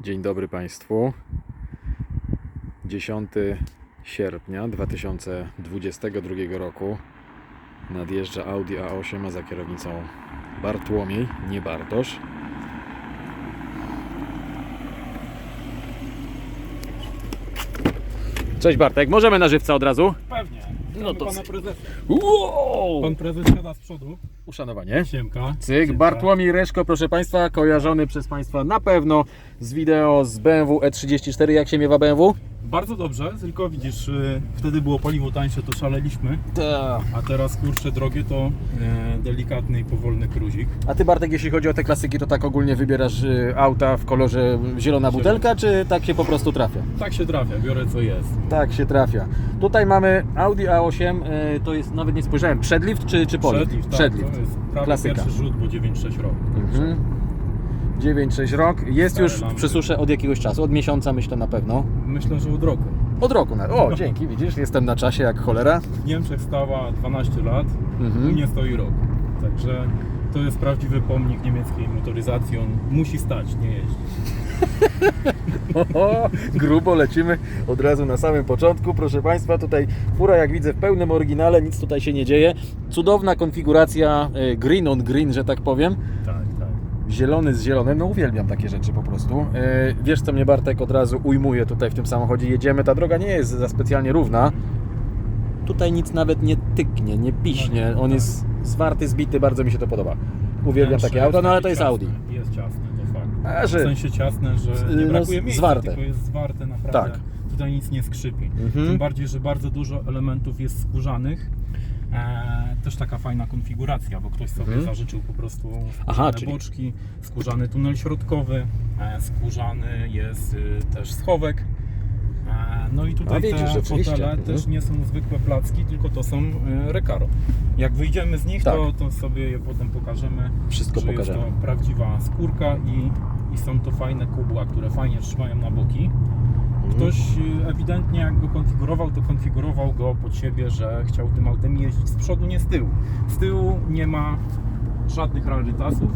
Dzień dobry Państwu. 10 sierpnia 2022 roku nadjeżdża Audi A8, a za kierownicą Bartłomiej, nie Bartosz. Cześć Bartek, możemy na żywca od razu? Pewnie. No to pana prezesa. Wow! Pan prezes siada z przodu. Uszanowanie. Siemka. Cyk, Siemka. Bartłomiej Reszko, proszę Państwa, kojarzony przez Państwa na pewno z wideo z BMW E34. Jak się miewa BMW? Bardzo dobrze, tylko widzisz, y, wtedy było paliwo tańsze, to szaleliśmy, Tak. a teraz kurczę drogie to e, delikatny i powolny cruzik. A Ty Bartek, jeśli chodzi o te klasyki, to tak ogólnie wybierasz y, auta w kolorze zielona butelka, czy tak się po prostu trafia? Tak się trafia, biorę co jest. Tak się trafia. Tutaj mamy Audi A8, y, to jest, nawet nie spojrzałem, przedlift czy, czy polift? Przedlift, tak, Przedlift. To jest prawie Klasyka. pierwszy rzut, bo 9-6 rok. Mhm. 9-6 rok. Jest Stare już w lampy. przysusze od jakiegoś czasu, od miesiąca myślę na pewno. Myślę, że od roku. Od roku. Na... O, dzięki, widzisz, jestem na czasie jak cholera. W Niemczech stała 12 lat, Mhm. u mnie stoi rok. Także to jest prawdziwy pomnik niemieckiej motoryzacji, on musi stać, nie jeździć. Grubo lecimy od razu na samym początku. Proszę Państwa, tutaj fura jak widzę w pełnym oryginale, nic tutaj się nie dzieje. Cudowna konfiguracja e, green on green, że tak powiem. Tak, tak. Zielony z zielonym, no uwielbiam takie rzeczy po prostu. E, Wiesz co mnie Bartek od razu ujmuje tutaj w tym samochodzie. Jedziemy, ta droga nie jest za specjalnie równa. Tutaj nic nawet nie tyknie, nie piśnie. On jest zwarty, zbity, bardzo mi się to podoba. Uwielbiam takie auto, no ale to jest Audi. Jest. A, że- W sensie ciasne, że nie no, brakuje miejsca, zwarte. tylko jest zwarte naprawdę. Tak. Tutaj nic nie skrzypi. Mhm. Tym bardziej, że bardzo dużo elementów jest skórzanych. E, też taka fajna konfiguracja, bo ktoś sobie Mhm. zażyczył po prostu Aha, czyli- boczki, skórzany tunel środkowy, e, skórzany jest y, też schowek. E, No i tutaj widzisz, te fotele Mhm. też nie są zwykłe placki, tylko to są e, Recaro. Jak wyjdziemy z nich, Tak. to, to sobie je potem pokażemy. Wszystko że pokażemy. Jest to prawdziwa skórka i, i są to fajne kubła, które fajnie trzymają na boki. Ktoś y, ewidentnie jak go konfigurował, to konfigurował go pod siebie, że chciał tym autem jeździć z przodu, nie z tyłu. Z tyłu nie ma żadnych rarytasów.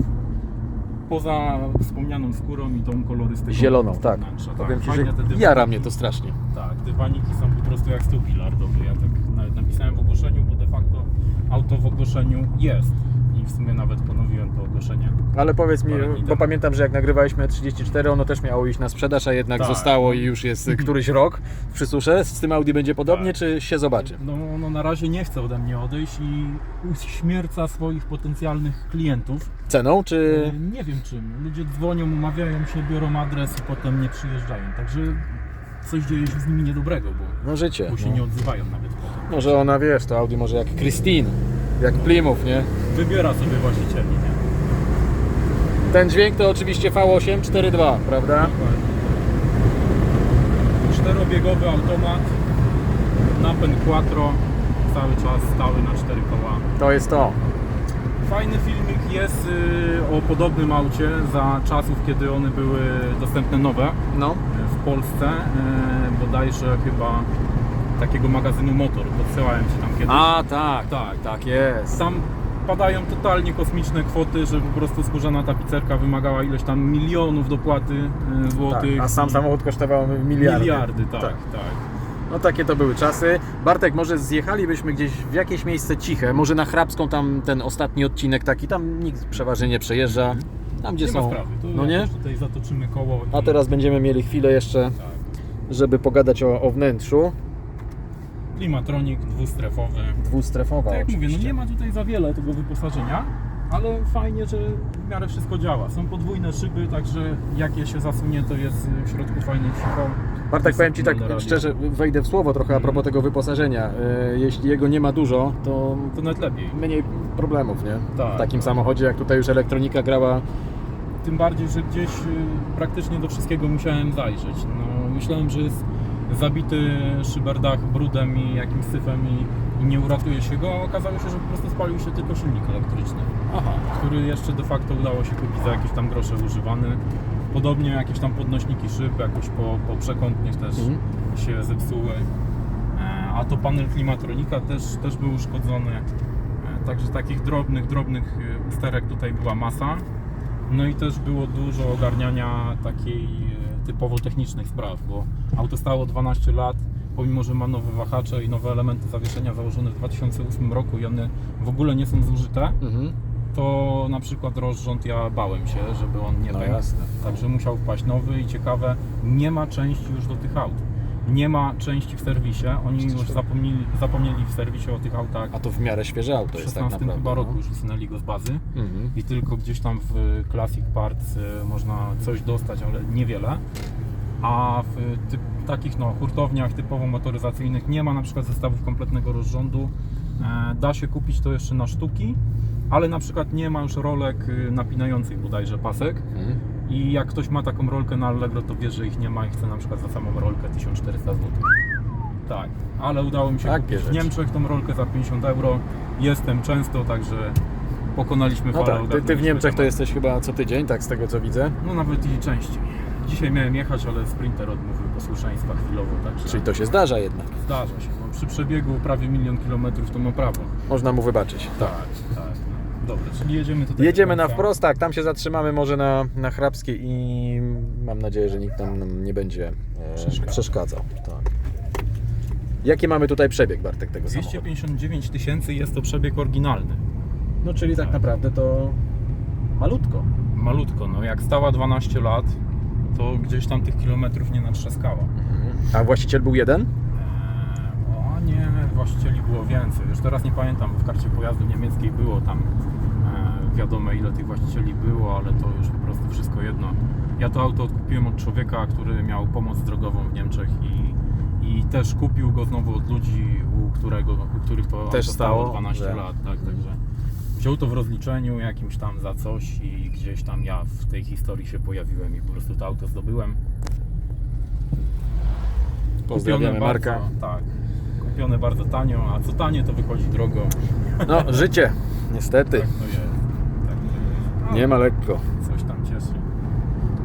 Poza wspomnianą skórą i tą kolorystyką Zieloną, tak. wnętrza. Powiem Ci, fajne że jara mnie to strasznie. Tak, dywaniki są po prostu jak stół bilardowy. Ja tak napisałem w ogłoszeniu, bo de facto auto w ogłoszeniu jest. I w sumie nawet ponowiłem to ogłoszenie. Ale powiedz mi, bo temu. pamiętam, że jak nagrywaliśmy 34, ono też miało iść na sprzedaż, a jednak Tak. zostało i już jest któryś rok w przysusze. Z tym Audi będzie podobnie, Tak. czy się zobaczy? No, no na razie nie chce ode mnie odejść i uśmierca swoich potencjalnych klientów. Ceną, czy... E, Nie wiem czym. Ludzie dzwonią, umawiają się, biorą adres i potem nie przyjeżdżają. Także coś dzieje się z nimi niedobrego, bo, No życie. bo się No. nie odzywają nawet potem. Może ona, wiesz, to Audi może jak Christine, jak Plymouth, nie? Wybiera sobie właścicieli, nie? Ten dźwięk to oczywiście V8 4.2, prawda? Czterobiegowy automat, napęd quattro, cały czas stały na cztery koła. To jest to. Fajny filmik jest y, o podobnym aucie za czasów, kiedy one były dostępne nowe No. w Polsce, y, bodajże chyba takiego magazynu Motor, podsyłałem Ci tam kiedyś. A, tak, Tak. tak jest. Tam padają totalnie kosmiczne kwoty, że po prostu skórzana tapicerka wymagała ileś tam milionów dopłaty y, Tak, złotych. a sam i- samochód kosztował miliardy. Miliardy, tak, Tak. tak. No takie to były czasy. Bartek, może zjechalibyśmy gdzieś w jakieś miejsce ciche, może na Hrabską tam ten ostatni odcinek taki, tam nikt przeważnie nie przejeżdża. Tam gdzie Nie są. ma sprawy, to no nie? tutaj zatoczymy koło. A i- teraz będziemy mieli chwilę jeszcze, Tak. żeby pogadać o, o wnętrzu. Klimatronik dwustrefowy. Dwustrefowa Tak jak mówię, no nie ma tutaj za wiele tego wyposażenia, ale fajnie, że w miarę wszystko działa. Są podwójne szyby, także jak je się zasunie, to jest w środku fajny cicho. Bartek, powiem Ci tak szczerze, wejdę w słowo trochę a propos tego wyposażenia. E, Jeśli jego nie ma dużo, to To nawet lepiej. mniej problemów, nie? Tak, w takim tak. samochodzie, jak tutaj już elektronika grała. Tym bardziej, że gdzieś y, praktycznie do wszystkiego musiałem zajrzeć. No, myślałem, że jest zabity szyberdach brudem i jakimś syfem i, i nie uratuje się go. Okazało się, że po prostu spalił się tylko silnik elektryczny. Aha. który jeszcze de facto udało się kupić za jakieś tam grosze używany. Podobnie jakieś tam podnośniki szyb, jakoś po, po przekątnych też Mhm. się zepsuły. E, A to panel klimatronika też, też był uszkodzony. E, Także takich drobnych, drobnych e, usterek tutaj była masa. No i też było dużo ogarniania takiej typowo technicznych spraw, bo auto stało 12 lat, pomimo że ma nowe wahacze i nowe elementy zawieszenia założone w 2008 roku i one w ogóle nie są zużyte, Mhm. to na przykład rozrząd ja bałem się, żeby on nie No pękł. jasne. Także musiał wpaść nowy i ciekawe, nie ma części już do tych aut. Nie ma części w serwisie. Oni już zapomnieli, zapomnieli w serwisie o tych autach. A to w miarę świeże auto W jest tak 16 naprawdę. chyba roku no. już usunęli go z bazy Mhm. i tylko gdzieś tam w Classic Parts y, można coś dostać, ale niewiele. A w typ, takich no, hurtowniach typowo motoryzacyjnych nie ma na przykład zestawów kompletnego rozrządu. E, Da się kupić to jeszcze na sztuki, ale na przykład nie ma już rolek y, napinających bodajże pasek. Mhm. I jak ktoś ma taką rolkę na Allegro, to wie, że ich nie ma i chce na przykład za samą rolkę 1400 zł. Tak, ale udało mi się Takie kupić w rzeczy. Niemczech tą rolkę za 50 euro. Jestem często, także pokonaliśmy No falę. tak, ty, ty w ogarnęliśmy Niemczech to temat. jesteś chyba co tydzień, tak z tego co widzę. No nawet i częściej. Dzisiaj miałem jechać, ale sprinter odmówił posłuszeństwa chwilowo, także Czyli to się zdarza jednak. zdarza się. No, przy przebiegu prawie milion kilometrów to ma prawo. Można mu wybaczyć. Tak, tak. No. Dobra, czyli jedziemy tutaj. Jedziemy na wprost, tak, tam się zatrzymamy może na, na Hrabskiej i mam nadzieję, że nikt nam nam nie będzie e, Przeszkadzał. przeszkadzał. Tak. Jaki mamy tutaj przebieg, Bartek, tego samochodu? 259 tysięcy jest to przebieg oryginalny. No czyli tak naprawdę to malutko. Malutko, no jak stała 12 lat, to gdzieś tam tych kilometrów nie natrzaskała. A właściciel był jeden? Eee, o nie, właścicieli było więcej. Już teraz nie pamiętam, w karcie pojazdu niemieckiej było tam wiadome ile tych właścicieli było, ale to już po prostu wszystko jedno. Ja to auto odkupiłem od człowieka, który miał pomoc drogową w Niemczech i, i też kupił go znowu od ludzi, u, którego, u których to Też auto stało stało, 12 że- lat. Tak, także wziął to w rozliczeniu jakimś tam za coś i gdzieś tam ja w tej historii się pojawiłem i po prostu to auto zdobyłem. Pozdrawiamy Marka. Bardzo, tak. Kupione bardzo tanio, a co tanie to wychodzi drogo. No, życie, niestety. Tak. Nie ma lekko. Coś tam cieszy.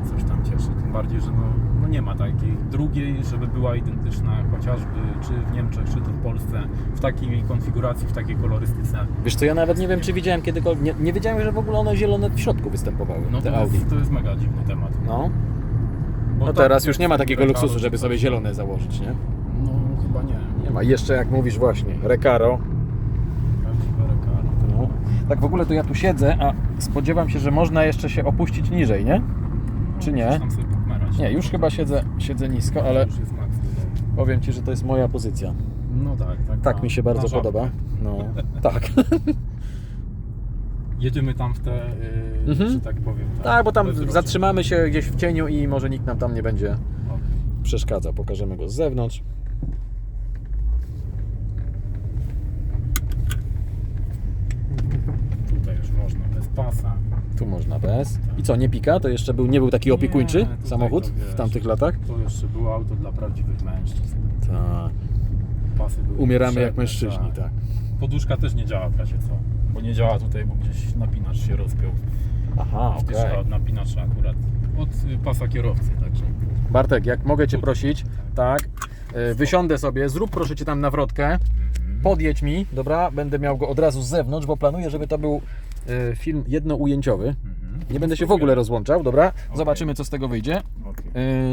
Coś tam cieszy. Tym bardziej, że no, no nie ma takiej drugiej, żeby była identyczna chociażby czy w Niemczech, czy tu w Polsce, w takiej konfiguracji, w takiej kolorystyce. Wiesz co, ja nawet nie wiem, czy widziałem kiedykolwiek, nie, nie wiedziałem, że w ogóle one zielone w środku występowały, No te to Audi. jest, to jest mega dziwny temat. No, Bo no tak, teraz już nie ma takiego Recaro, luksusu, żeby sobie zielone założyć, nie? No chyba nie. Nie ma. Jeszcze jak mówisz właśnie, Recaro. No. Tak w ogóle to ja tu siedzę, a spodziewam się, że można jeszcze się opuścić niżej, nie? Czy nie? Nie, już chyba siedzę, siedzę nisko, ale powiem Ci, że to jest moja pozycja. No tak, tak. Tak mi się bardzo podoba. No, tak. Jedziemy tam w te, yy, Mhm. że tak powiem. Tak, bo tam zatrzymamy się gdzieś w cieniu i może nikt nam tam nie będzie przeszkadzał. Pokażemy go z zewnątrz. Tutaj już można bez pasa. Tu można bez. I co, nie pika? To jeszcze był, nie był taki opiekuńczy Nie, tutaj samochód to wiesz. w tamtych latach? To jeszcze było auto dla prawdziwych mężczyzn. Tak. Pasy były Umieramy potrzebne, jak mężczyźni, tak. Poduszka też nie działa w razie co. Bo nie działa tutaj, bo gdzieś napinacz się rozpiął. Aha, okej. Wtyczka od napinacza akurat. Od y, pasa kierowcy, także. Bartek, jak mogę Cię prosić, tak, y, wysiądę sobie, zrób proszę Cię tam nawrotkę, Mhm. podjedź mi, dobra, będę miał go od razu z zewnątrz, bo planuję, żeby to był film jednoujęciowy. Mhm. Nie będę się w ogóle rozłączał, dobra? Zobaczymy, co z tego wyjdzie.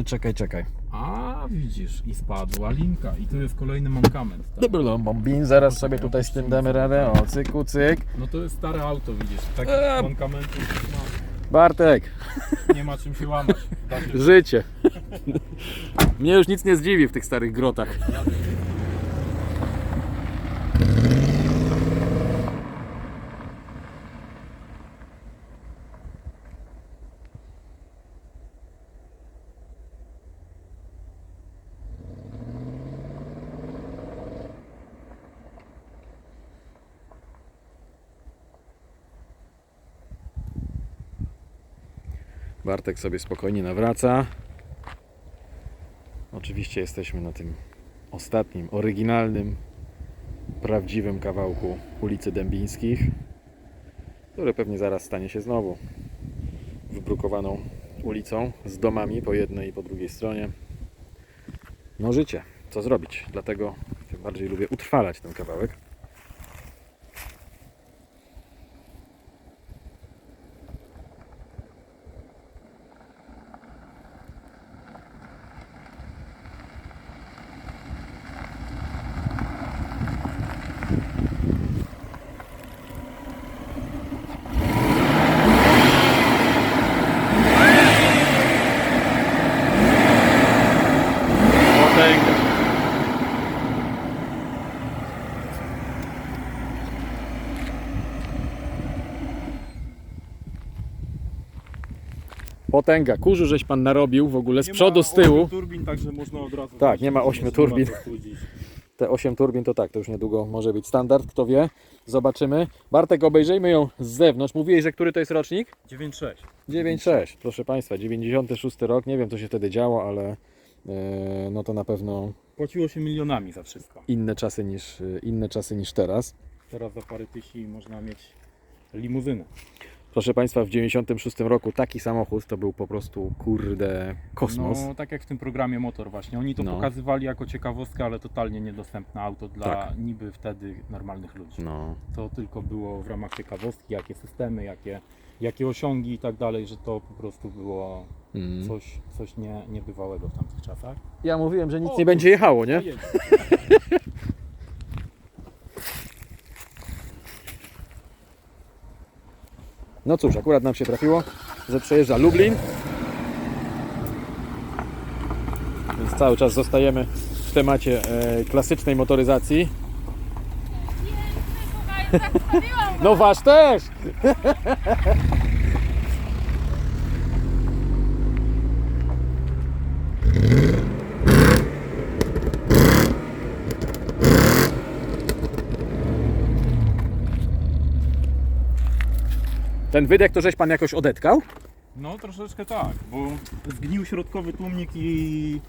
Y, czekaj, czekaj. A widzisz, i spadła linka. I tu jest kolejny mankament. Tak? Dobra, no, bombin, zaraz sobie tutaj z tym damy radę, o, cyku, cyk. No to jest stare auto, widzisz. Takich Eee. mankamentów Bartek, nie ma czym się łamać. Życie. Mnie już nic nie zdziwi w tych starych grotach. Bartek sobie spokojnie nawraca. Oczywiście jesteśmy na tym ostatnim, oryginalnym, prawdziwym kawałku ulicy Dębińskich, który pewnie zaraz stanie się znowu wybrukowaną ulicą z domami po jednej i po drugiej stronie. No życie, co zrobić? Dlatego tym bardziej lubię utrwalać ten kawałek. Potęga. Kurzu żeś pan narobił w ogóle z Nie przodu, ma z tyłu. ośmiu turbin, także można od razu... Tak, nie ma ośmiu turbin. chłodzić. Te 8 turbin to tak, to już niedługo może być standard, kto wie. Zobaczymy. Bartek, obejrzyjmy ją z zewnątrz. Mówiłeś, że który to jest rocznik? 9.6. 9.6, proszę Państwa, 96 rok. Nie wiem, co się wtedy działo, ale e, no to na pewno Płaciło się milionami za wszystko. inne czasy niż, e, inne czasy niż teraz. Teraz za parę tysięcy można mieć limuzynę. Proszę Państwa, w 96 roku taki samochód to był po prostu kurde kosmos. No, tak jak w tym programie Motor właśnie. Oni to No. pokazywali jako ciekawostkę, ale totalnie niedostępne auto dla Tak. niby wtedy normalnych ludzi. No, To tylko było w ramach ciekawostki, jakie systemy, jakie, jakie osiągi i tak dalej, że to po prostu było mm. coś, coś nie, niebywałego w tamtych czasach. Ja mówiłem, że nic O, nie będzie jechało, nie? Jedzie. No cóż, akurat nam się trafiło, że przejeżdża Lublin. Więc cały czas zostajemy w temacie e, klasycznej motoryzacji. Zostawiłam No wasz też! Ten wydech to żeś pan jakoś odetkał? No troszeczkę tak, bo zgnił środkowy tłumnik i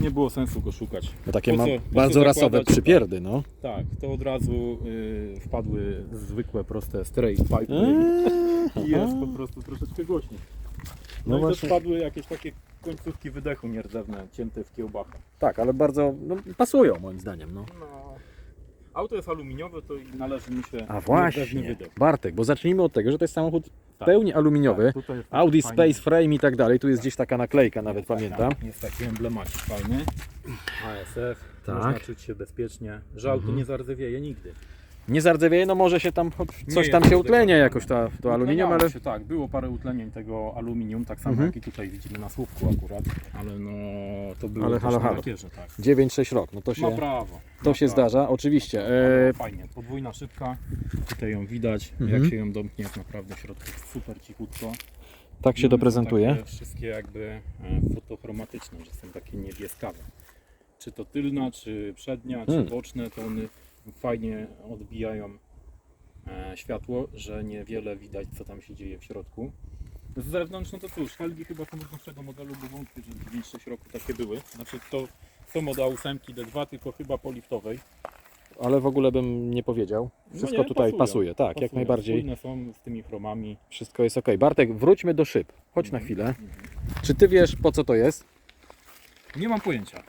nie było sensu go szukać. No takie co- bardzo rasowe przypierdy, no. Tak, to od razu y, wpadły zwykłe, proste straight pipe Eee, i jest po prostu troszeczkę głośniej. No No, i właśnie. też wpadły jakieś takie końcówki wydechu nierdzewne, cięte w kiełbachę. Tak, ale bardzo no, pasują moim zdaniem. No. No, auto jest aluminiowe, to i należy mi się A właśnie, wydech. Bartek, bo zacznijmy od tego, że to jest samochód w Tak. pełni aluminiowy. Tak, tutaj jest taki Audi fajny- Space Frame i tak dalej. Tu jest gdzieś taka naklejka, nawet pamiętam. tak, Jest taki emblemacik fajny. ASF. Tak. Można czuć się bezpiecznie, że auto Mhm. nie zardzewieje nigdy. Nie zardzewiej, no może się tam Nie coś tam się utlenia jakoś to, to aluminium, ale Się, tak, było parę utlenień tego aluminium, tak samo Mhm. jak i tutaj widzimy na słupku akurat, ale no to było Ale halo, na halo. lakierze, tak. 9-6 rok, no to Ma się, prawo. to ma się prawo. zdarza, oczywiście. Ale E, Fajnie, podwójna szybka, tutaj ją widać, Mhm. jak się ją domknie jest naprawdę w środku super cichutko. tak się to prezentuje. Wszystkie jakby e, fotochromatyczne, że są takie niebieskawe. Czy to tylna, czy przednia, Hmm. czy boczne, to one fajnie odbijają e, światło, że niewiele widać co tam się dzieje w środku. Z zewnątrz, no to cóż, felgi chyba są od nowszego modelu, bo wątpię, że 9-6 roku takie były. Znaczy to są od A8 D2, tylko chyba poliftowej. Ale w ogóle bym nie powiedział. Wszystko No nie, tutaj pasują, pasuje, tak, jak Pasują, najbardziej. Spójne są z tymi chromami. Wszystko jest ok. Bartek, wróćmy do szyb. Chodź na Mhm. chwilę. Mhm. Czy ty wiesz po co to jest? Nie mam pojęcia.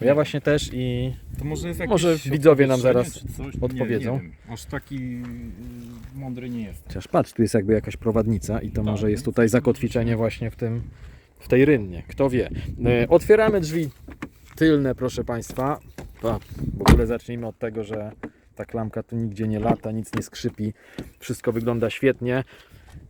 Ja właśnie też i To może jest jakieś Może widzowie nam odpowietrzenie zaraz czy coś? odpowiedzą. Nie, nie wiem. Aż taki y, mądry nie jest. Chociaż patrz, tu jest jakby jakaś prowadnica i to Tak, może jest tutaj zakotwiczenie właśnie w tym, w tej rynnie. Kto wie. E, Otwieramy drzwi tylne, proszę Państwa. Pa, w ogóle zacznijmy od tego, że ta klamka tu nigdzie nie lata, nic nie skrzypi. Wszystko wygląda świetnie.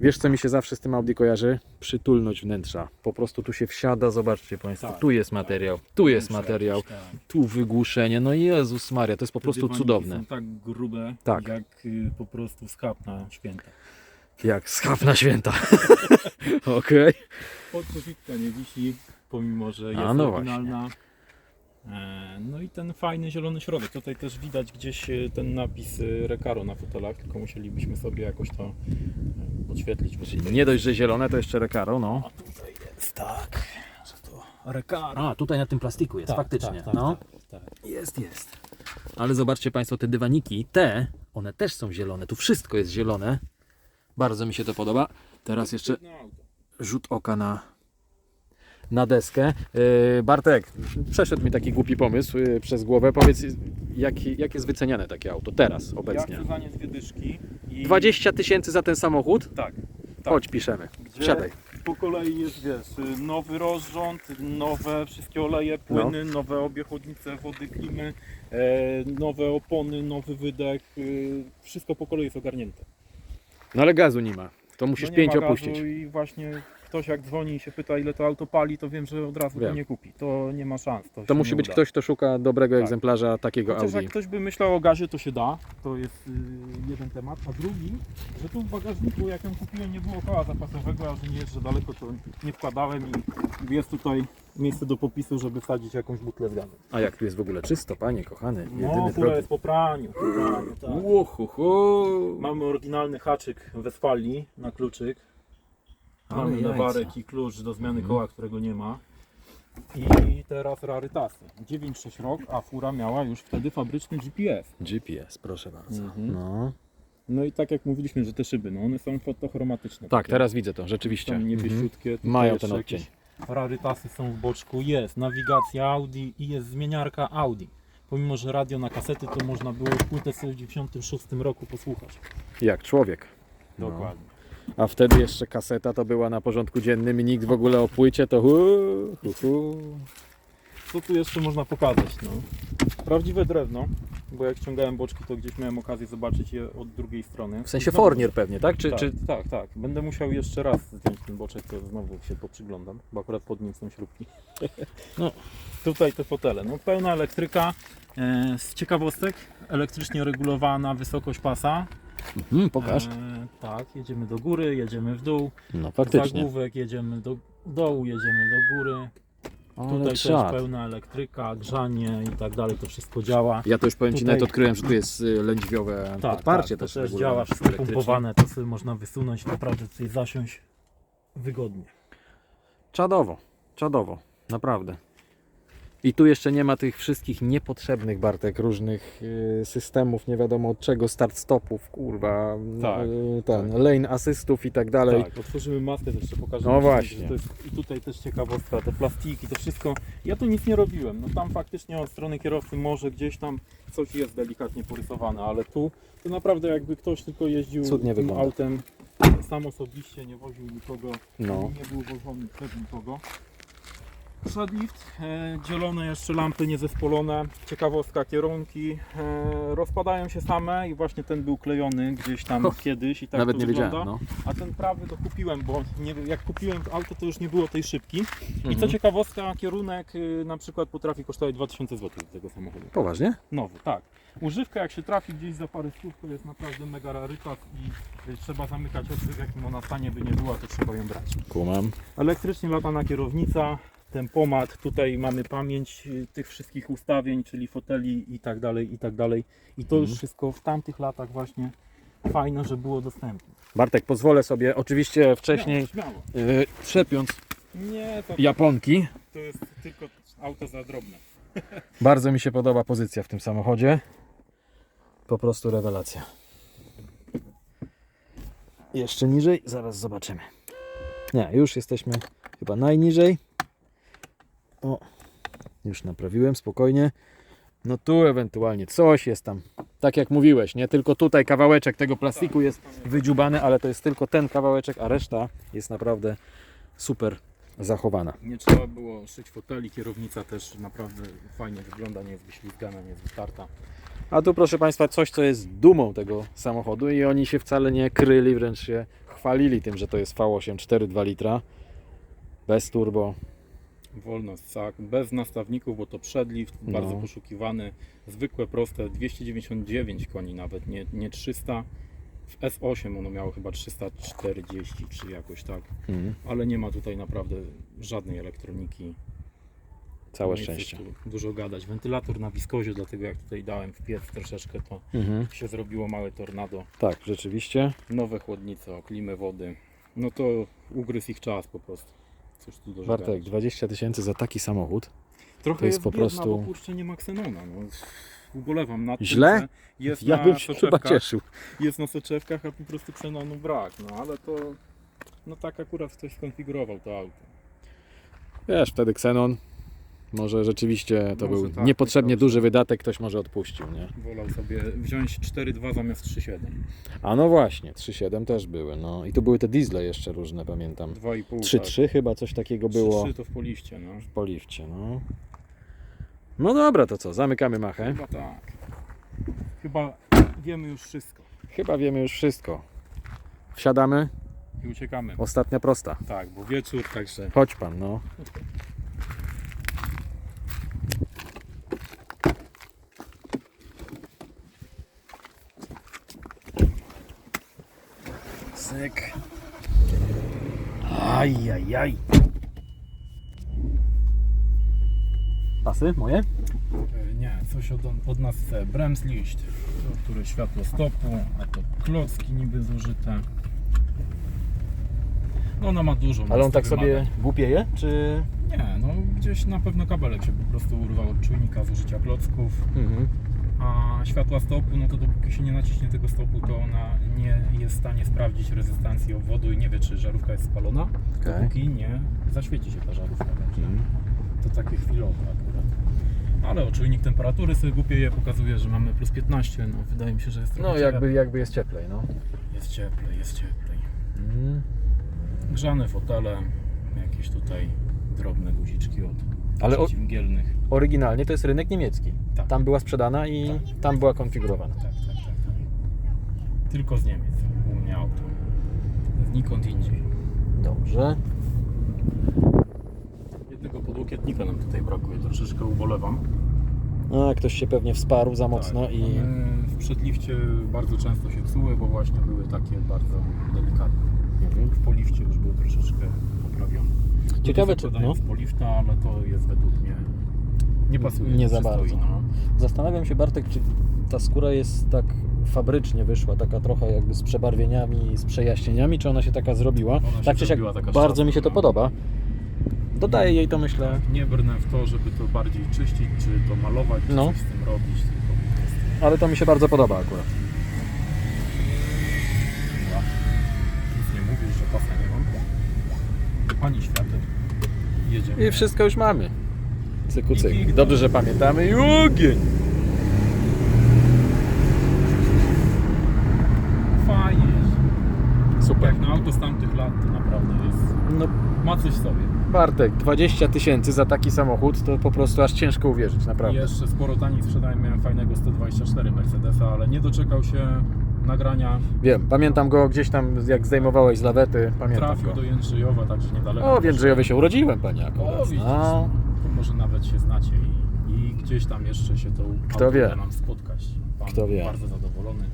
Wiesz, co mi się zawsze z tym Audi kojarzy? Przytulność wnętrza. Po prostu tu się wsiada, zobaczcie Państwo, Tak, tu jest tak. materiał, tu jest materiał, jakieś, tak. tu wygłuszenie. No Jezus Maria, to jest po Te prostu cudowne. Są tak grube, Tak. jak y, po prostu skap na święta. Jak schab na święta. Okej. Podkowitka nie wisi, pomimo że jest A, no oryginalna. E, No i ten fajny zielony środek. Tutaj też widać gdzieś y, ten napis y, Recaro na fotelach, tylko musielibyśmy sobie jakoś to podświetlić. bo Czyli nie dość, że zielone, to jeszcze Recaro, no. A tutaj jest tak, że to Recaro. A, tutaj na tym plastiku jest, Tak, faktycznie. tak, tak, no. tak, tak. Jest, jest. Ale zobaczcie Państwo, te dywaniki, te, one też są zielone. Tu wszystko jest zielone. Bardzo mi się to podoba. Teraz jeszcze rzut oka na, na deskę. Yy, Bartek, przeszedł mi taki głupi pomysł yy, przez głowę. Powiedz, jak, jak jest wyceniane takie auto teraz, obecnie? chcę za nie dwie dyszki. I... 20 tysięcy za ten samochód? Tak. Chodź, piszemy. Gdzie Wsiadaj. Po kolei jest, wiesz, y, nowy rozrząd, nowe wszystkie oleje, No. płyny, nowe obie chłodnice, wody, klimy, e, nowe opony, nowy wydech, y, wszystko po kolei jest ogarnięte. No ale gazu nie ma. To musisz No pięć opuścić. I właśnie ktoś jak dzwoni i się pyta ile to auto pali, to wiem, że od razu Wiem. go nie kupi. To nie ma szans. To, się musi nie być uda. ktoś, kto szuka dobrego Tak. egzemplarza takiego Chociaż Audi. jak ktoś by myślał o gazie, to się da. To jest y, jeden temat. A drugi, że tu w bagażniku, jak ją kupiłem, nie było koła zapasowego, a że nie jeżdżę daleko, to nie wkładałem i jest tutaj miejsce do popisu, żeby wsadzić jakąś butlę z gazem. A jak tu jest w ogóle czysto, panie kochany, No, jedyny fura problem. jest po praniu. Po praniu tak. Mamy oryginalny haczyk Westfalii na kluczyk. Mamy jajca. lewarek i klucz do zmiany Mhm. koła, którego nie ma. I teraz rarytasy. 9,6 rok, a fura miała już wtedy fabryczny GPS. GPS, proszę bardzo. Mhm. No. No i tak jak mówiliśmy, że te szyby, no one są fotochromatyczne. Tak, takie. teraz widzę to, rzeczywiście. Są Mhm. Mają ten odcień. Rarytasy są w boczku, jest nawigacja Audi i jest zmieniarka Audi. Pomimo, że radio na kasety to można było płytę w 96 roku posłuchać. Jak człowiek. No. Dokładnie. A wtedy jeszcze kaseta to była na porządku dziennym i nikt w ogóle o płycie to hu, hu, hu. Co tu jeszcze można pokazać? No? Prawdziwe drewno, bo jak ściągałem boczki, to gdzieś miałem okazję zobaczyć je od drugiej strony. W sensie Znowu- Fornier pewnie, tak? Czy, tak, czy... tak, tak. Będę musiał jeszcze raz zdjąć ten boczek, to znowu się poprzyglądam, bo akurat pod nim są śrubki. No. Tutaj te fotele. No, pełna elektryka. E, z ciekawostek, elektrycznie regulowana wysokość pasa. Mhm, pokaż. E, tak, jedziemy do góry, jedziemy w dół. No faktycznie. Zagłówek, jedziemy do dołu, jedziemy do góry. Ale Tutaj też czad. pełna elektryka, grzanie i tak dalej, to wszystko działa. Ja to już powiem Ci, Tutaj- nawet odkryłem, że tu jest y, lędźwiowe Tak, podparcie tak, to też, też regulowane działa, wszystko elektrycznie. pompowane, to sobie można wysunąć, naprawdę tutaj zasiąść wygodnie. Czadowo, czadowo, naprawdę. I tu jeszcze nie ma tych wszystkich niepotrzebnych, Bartek, różnych y, systemów, nie wiadomo od czego, start-stopów, kurwa, Tak, y, ten, lane asystów i tak dalej. Tak, otworzymy maskę, też jeszcze pokażemy. No właśnie. To jest, I tutaj też ciekawostka, te plastiki, to wszystko. Ja tu nic nie robiłem. No tam faktycznie od strony kierowcy może gdzieś tam coś jest delikatnie porysowane, ale tu to naprawdę jakby ktoś tylko jeździł Cudnie tym wygląda. autem sam osobiście, nie woził nikogo, No. nie był wożony przez nikogo. Przedlift, e, dzielone jeszcze lampy niezespolone, ciekawostka, kierunki e, rozpadają się same i właśnie ten był klejony gdzieś tam kiedyś i tak Nawet to nie wygląda. wiedziałem, no. A ten prawy to kupiłem, bo nie, jak kupiłem to auto, to już nie było tej szybki. I co Mhm. ciekawostka, kierunek y, na przykład potrafi kosztować 2000 zł do tego samochodu. Poważnie? Nowy, tak. Używka jak się trafi gdzieś za parę stów, to jest naprawdę mega rarytas i y, trzeba zamykać oczy, w jakim ona stanie by nie była, to trzeba ją brać. Kumam. Elektrycznie latana kierownica, tempomat, tutaj mamy pamięć y, tych wszystkich ustawień, czyli foteli i tak dalej, i tak dalej. I to już Mhm. wszystko w tamtych latach właśnie fajne, że było dostępne. Bartek, pozwolę sobie, oczywiście wcześniej Śmiało, y, trzepiąc. Nie, to Japonki, To jest tylko auto za drobne. bardzo mi się podoba pozycja w tym samochodzie. Po prostu rewelacja. Jeszcze niżej, zaraz zobaczymy. Nie, już jesteśmy chyba najniżej. O, już naprawiłem spokojnie. No tu ewentualnie coś jest tam. Tak jak mówiłeś, nie tylko tutaj kawałeczek tego plastiku jest wydziubany, ale to jest tylko ten kawałeczek, a reszta jest naprawdę super zachowana. Nie trzeba było szyć foteli, kierownica też naprawdę fajnie wygląda, nie jest wyślizgana, nie jest wytarta. A tu proszę Państwa coś, co jest dumą tego samochodu i oni się wcale nie kryli, wręcz się chwalili tym, że to jest V8 4,2 litra bez turbo. Wolno ssak, bez nastawników, bo to przedlift, No. bardzo poszukiwany, zwykłe, proste, 299 koni nawet, nie, nie 300. W S8 ono miało chyba 340 czy jakoś tak, Mhm. ale nie ma tutaj naprawdę żadnej elektroniki. Całe Nie szczęście. dużo gadać. Wentylator na wiskozie, dlatego jak tutaj dałem w piec troszeczkę, to Mhm. się zrobiło małe tornado. Tak, rzeczywiście. Nowe chłodnice, o klimę wody. No to ugryzł ich czas po prostu. Cóż tu dużo Bartek, gadać. 20 tysięcy za taki samochód. Trochę to jest jest, po biedna, prostu- bo kurczę nie ma ksenona. No. Ubolewam nad tym, Źle? że Jest Ja na bym się chyba soczewkach, cieszył. jest na soczewkach, a po prostu ksenonu brak. No ale to, no tak akurat ktoś skonfigurował to auto. Wiesz, wtedy Xenon. Może rzeczywiście to Może był tak, niepotrzebnie że- duży wydatek, ktoś może odpuścił, nie? Wolał sobie wziąć 4.2 zamiast 3.7. A no właśnie, 3.7 też były, no. I tu były te diesle jeszcze różne, pamiętam. 2,5. 3.3 chyba coś takiego było 3.3 to w poliście, no. po lifcie, no. No dobra, to co, zamykamy machę. Chyba tak. Chyba wiemy już wszystko. Chyba wiemy już wszystko. Wsiadamy i uciekamy. Ostatnia prosta. Tak, bo wieczór, także Chodź pan, no. Syk. Ajajaj. Pasy moje? e, nie, coś od, od nas chce. Bremslicht, to, które światło stopu, a to klocki niby zużyte. No ona ma dużo. Ale on tak sobie wymagań. głupieje, czy... Nie, no gdzieś na pewno kabelek się po prostu urwał od czujnika zużycia klocków. Mhm. A światła stopu, no to dopóki się nie naciśnie tego stopu, to ona nie jest w stanie sprawdzić rezystancji obwodu i nie wie, czy żarówka jest spalona, Okej. dopóki nie zaświeci się ta żarówka. Także Mhm. to takie chwilowe akurat. Ale o czujnik temperatury sobie głupieje pokazuje, że mamy plus 15. No wydaje mi się, że jest trochę No jakby, jakby jest cieplej, no. Jest cieplej, jest cieplej. Mm. Grzane fotele, jakieś tutaj drobne guziczki od Ale o- przeciwmgielnych. Oryginalnie to jest rynek niemiecki. Tak. Tam była sprzedana i tam była konfigurowana. Tak, tak, tak, tak. Tylko z Niemiec u mnie auto. Znikąd indziej. Dobrze. Jednego podłokietnika nam tutaj brakuje, troszeczkę ubolewam. No, ktoś się pewnie wsparł za mocno tak, i... one W przedlifcie bardzo często się psuły, bo właśnie były takie bardzo delikatne. Mhm. W polifcie już były troszeczkę poprawione. Ciekawe, czy czy- no. w polifta, ale to jest według mnie nie pasuje. Nie za bardzo. No. Zastanawiam się, Bartek, czy ta skóra jest tak fabrycznie wyszła, taka trochę jakby z przebarwieniami, z przejaśnieniami, czy ona się taka zrobiła. Ona się tak czy siak, zrobiła taka bardzo mi się to podoba. Dodaję jej to, myślę. Nie brnę w to, żeby to bardziej czyścić, czy to malować, czy No. coś z tym robić, tylko Ale to mi się bardzo podoba akurat. Ani świateł. Jedziemy. I wszystko już mamy. Cyku, cyk. Dobrze, że pamiętamy. I ogień! Fajnie. Super. Jak na auto z tamtych lat, to naprawdę jest. No, Ma coś w sobie. Bartek, 20 tysięcy za taki samochód, to po prostu aż ciężko uwierzyć, naprawdę. jeszcze sporo taniej sprzedałem. Miałem fajnego 124 Mercedesa, ale nie doczekał się nagrania. Wiem, pamiętam go gdzieś tam, jak zdejmowałeś z lawety, pamiętam Trafił go. do Jędrzyjowa, także niedaleko. O, w Jędrzejowie się urodziłem, panie O, akurat. widzisz. No, To może nawet się znacie i, i gdzieś tam jeszcze się to Kto wie? nam spotkać. Pan Kto wie? bardzo zadowolony.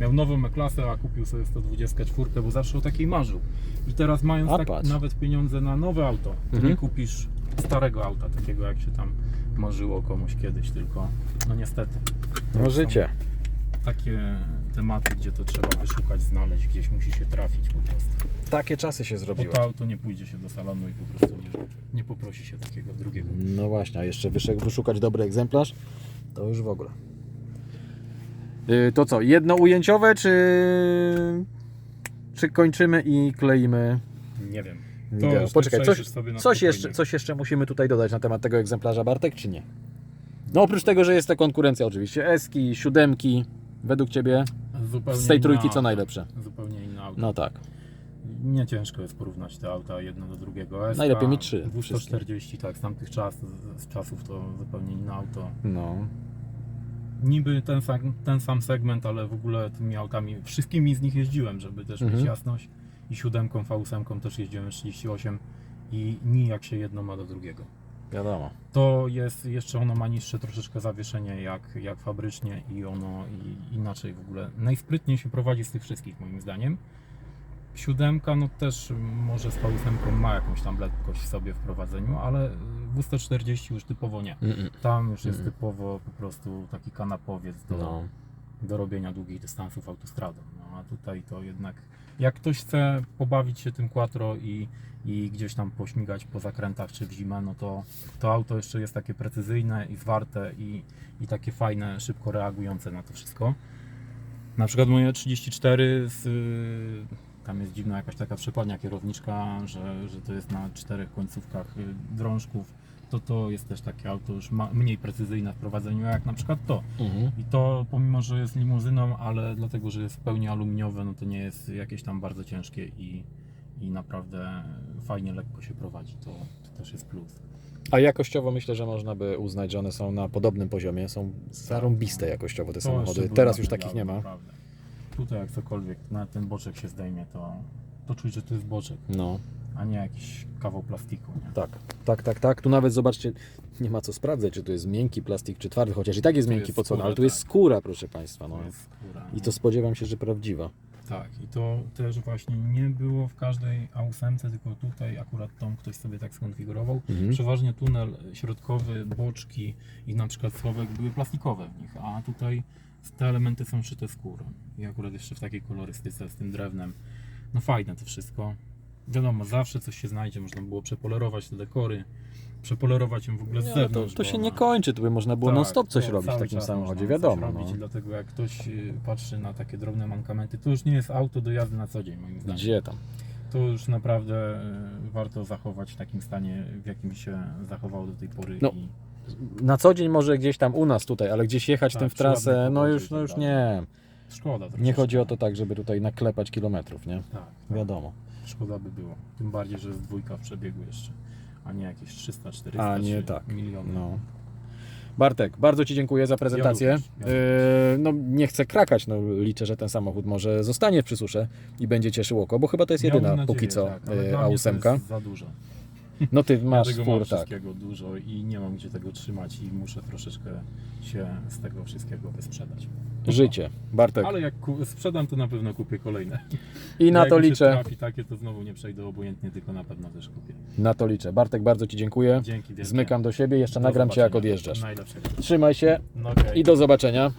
Miał nową E-klasę, a kupił sobie 124, bo zawsze o takiej marzył. I teraz mając A, tak, patrz. nawet pieniądze na nowe auto, to Mhm. nie kupisz starego auta, takiego jak się tam marzyło komuś kiedyś, tylko no niestety. No życie. Takie tematy, gdzie to trzeba wyszukać, znaleźć, gdzieś musi się trafić po prostu. Takie czasy się Bo zrobiły. to auto nie pójdzie się do salonu i po prostu nie, nie poprosi się takiego drugiego. No właśnie, a jeszcze wyszek- wyszukać dobry egzemplarz, to już w ogóle. Yy, To co, jedno ujęciowe, czy, czy kończymy i kleimy Nie wiem. wideo? już ty Poczekaj, coś, przejrzysz sobie na coś, spokojnie. jeszcze, coś jeszcze musimy tutaj dodać na temat tego egzemplarza, Bartek, czy nie? No oprócz tego, że jest to konkurencja oczywiście, Eski, siódemki, według Ciebie Zupełnie z tej trójki co najlepsze? Zupełnie inne auto. No tak. Nie ciężko jest porównać te auta jedno do drugiego. SK, Najlepiej mieć trzy, 240, tak, z tamtych czas, z, czasów to zupełnie inne auto. No. Niby ten sam, ten sam segment, ale w ogóle tymi autami, wszystkimi z nich jeździłem, żeby też Mhm. mieć jasność. I siódemką, V8 też jeździłem 38 i nijak się jedno ma do drugiego. Wiadomo. To jest, jeszcze ono ma niższe troszeczkę zawieszenie jak, jak fabrycznie i ono i inaczej w ogóle. Najsprytniej się prowadzi z tych wszystkich moim zdaniem. Siódemka no też może z V8 ma jakąś tam lekkość w sobie w prowadzeniu, ale W140 już typowo nie. Mm-mm. Tam już jest Mhm. typowo po prostu taki kanapowiec do, No. do robienia długich dystansów autostradą. No a tutaj to jednak, jak ktoś chce pobawić się tym quattro i, i gdzieś tam pośmigać po zakrętach czy w zimę, no to to auto jeszcze jest takie precyzyjne i zwarte i, i takie fajne, szybko reagujące na to wszystko. Na przykład moje 34 z, tam jest dziwna jakaś taka przekładnia kierowniczka, że, że to jest na czterech końcówkach y, drążków. To to jest też takie auto już ma, mniej precyzyjne w prowadzeniu jak na przykład to. Mhm. I to pomimo, że jest limuzyną, ale dlatego, że jest w pełni aluminiowe, no to nie jest jakieś tam bardzo ciężkie i, i naprawdę fajnie, lekko się prowadzi. To, to też jest plus. A jakościowo myślę, że można by uznać, że one są na podobnym poziomie. Są zarąbiste jakościowo te To samochody. Teraz już takich nie ma. Naprawdę. Tutaj jak cokolwiek, na ten boczek się zdejmie, to to czuć, że to jest boczek, No, a nie jakiś kawał plastiku. Nie? tak, tak, tak, tak. Tu nawet zobaczcie, nie ma co sprawdzać, czy to jest miękki plastik, czy twardy, chociaż i tak jest Tu miękki po co, ale tu jest tak. skóra, proszę Państwa. No. Skóra. I to spodziewam się, że prawdziwa. Tak, i to też właśnie nie było w każdej A8, tylko tutaj akurat tą ktoś sobie tak skonfigurował. Mhm. Przeważnie tunel środkowy, boczki i na przykład schowek były plastikowe w nich, a tutaj te elementy są szyte skórą. I akurat jeszcze w takiej kolorystyce z tym drewnem. No fajne to wszystko. Wiadomo, zawsze coś się znajdzie, można było przepolerować te dekory, przepolerować ją w ogóle z Nie, ale to, zewnątrz. to bo się nie ona- kończy, tu by można było tak, non-stop coś to robić w cały takim czas samochodzie, można wiadomo. Coś robić No. dlatego jak ktoś y, patrzy na takie drobne mankamenty, to już nie jest auto do jazdy na co dzień, moim zdaniem. Gdzie tam? To już naprawdę y, warto zachować w takim stanie, w jakim się zachowało do tej pory. No, i Na co dzień może gdzieś tam u nas tutaj, ale gdzieś jechać Tak, tym w trasę, no już, no tak już nie. szkoda. Nie troszeczkę. chodzi o to tak, żeby tutaj naklepać kilometrów, nie? Tak, Wiadomo. szkoda by było. Tym bardziej, że jest dwójka w przebiegu jeszcze, a nie jakieś 300, 400 A nie tak. miliony. No. Bartek, bardzo Ci dziękuję za prezentację. Ja również, ja Yy, no nie chcę krakać, no liczę, że ten samochód może zostanie w przysusze i będzie cieszył oko, bo chyba to jest jedyna nadzieję, póki co tak, ale yy, dla mnie to A8. jest za dużo. No ty masz Dlatego mam spór, tak. wszystkiego dużo i nie mam gdzie tego trzymać i muszę troszeczkę się z tego wszystkiego wysprzedać. Życie. Bartek. Ale jak sprzedam, to na pewno kupię kolejne. I na Jak to liczę. trafi takie, to znowu nie przejdę obojętnie, tylko na pewno też kupię. Na to liczę. Bartek, bardzo Ci dziękuję. Dzięki wielkie. Zmykam do siebie, jeszcze Do nagram Cię jak odjeżdżasz. Trzymaj się No okej. i do zobaczenia.